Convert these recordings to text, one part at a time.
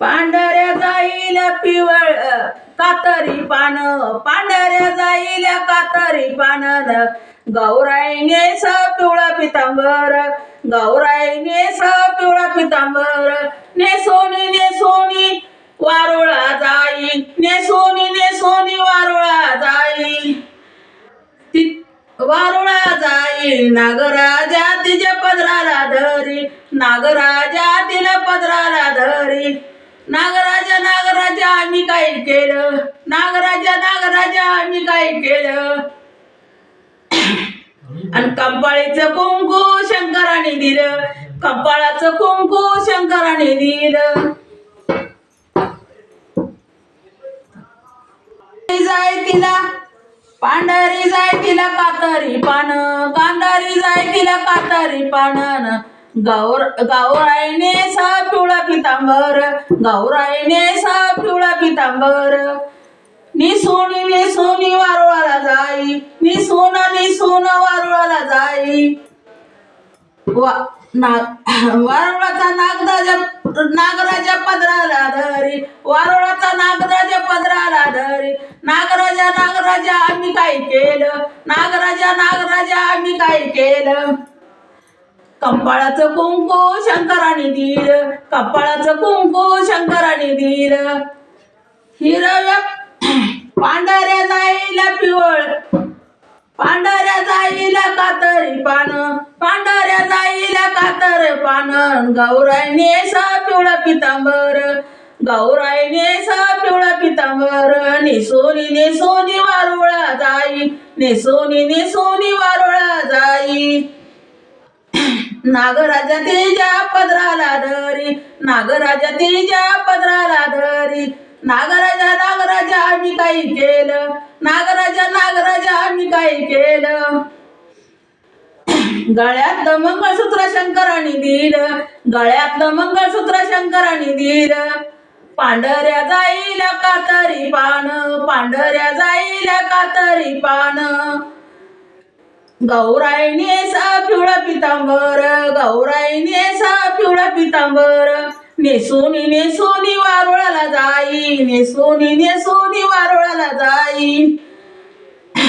पांढऱ्या जाईल पिवळ कातरी पान. पांढऱ्या जाईल कातरी पान. गौराईने स पिवळा पितांबर गौराईने स पिवळा पितांबर. ने सोनी ने सोनी वारुळा जाई. ने सोनी ने सोनी वारुळा जाई. ती वारुळा जाई नागराजा तिच्या पदराला धरी. नागराजा तिला पदराला धरी. नागराजा नागराजा आम्ही काय केलं? नागराजा नागराजा आम्ही काय केलं? आणि कंपाळीचं कुंकू शंकराने दिलं. कंपाळाचं कुंकू शंकराने दिलं. जाय तिला पांढरी जाय तिला कातरी पान कांदारी जाय तिला कातरी पानन गौर गौराईने सा पिवळा पितांबर गौराईने सा पिवळा पितांबर. नि सोनी नी सोनी वारुळाला जाई नी सोन नि सोन वारुळाला जाई. वा नाग वारुळाचा नागराजा नागराजा पदराला धरी वारुळाचा नागराजा पदराला धरी. नागराजा नागराजा आम्ही काय केलं? नागराजा नागराजा आम्ही काय केलं? कंपाळाचं कुंकू शंकराने दिल कपाळाचं कुंकू शंकराने दिल. हिरव्या पांढऱ्या जाईला पिवळ पांढऱ्या जाईला कातरी पान पांढऱ्या जाईला कातर पान. गौराईने सा पिवळा पितांबर गौराईने सा पिवळा पितांबर. नेसोनी नेसोनी वारुळा जाई नेसोनी नेसोनी वारुळा जाई नागराजा तिच्या पदराला धरी. नागराजा तिच्या पदराला धरी. नागराजा नागराजा आम्ही काही केलं. नागराजा नागराजा आम्ही काही केलं. गळ्यातलं मंगळसूत्र शंकराने दिलं. गळ्यातलं मंगळसूत्र शंकराने दिलं. पांढऱ्या जाईल कातरी पान पांढऱ्या जाईल कातरी पान. गौराईने सा पिवळा पितांबर गौराईने सा पिवळा पितांबर. नेसोनी नेसोनी वारुळाला जाई नेसोनी नेसोनी वारुळाला जाई.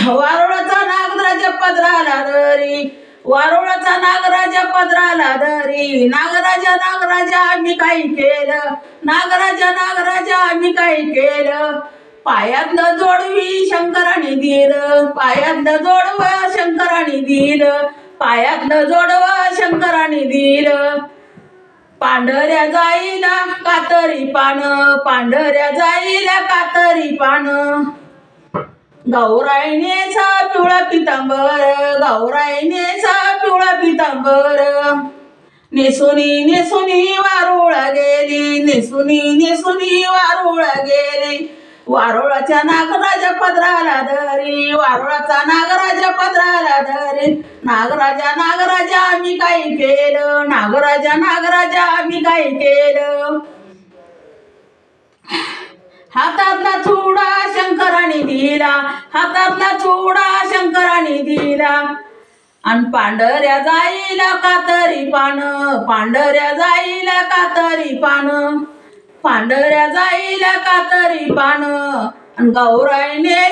वारुळाचा नागराजा पदराला धरी वारुळाचा नागराजा पदराला धरी. नागराजा नागराजा आम्ही काही केलं? नागराजा नागराजा आम्ही काही केलं? पायातलं जोडवी शंकराने दिलं पायातलं जोडव शंकराने दिलं पायातलं जोडव शंकराने दिलं. पांढऱ्या जाईला कातरी पान पांढऱ्या जाईला कातरी पान. गौराईने पिवळा पितांबर गौराईने पिवळा पितांबर. नेसुनी नेसुनी वारुळा गेली नेसुनी नेसुनी वारुळा गेली. वारुळाच्या नागराजा पदराला धरी वारुळाचा नागराजा पदराला धरी. नागराजा नागराजा आम्ही काय केलं? नागराजा नागराजा आम्ही काय केलं? हातातला चुडा शंकराने दिला हातातला चुडा शंकराने दिला. आणि पांढऱ्या जाईला कातरी पान पांढऱ्या जाईला कातरी पान. पांढऱ्या जाईला कातरी पान. आणि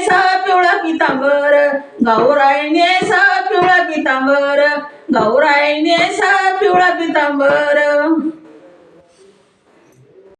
स पिवळा पितांबर. गौराईने स पिवळा पितांबर. गौराईने स पिवळा पितांबर.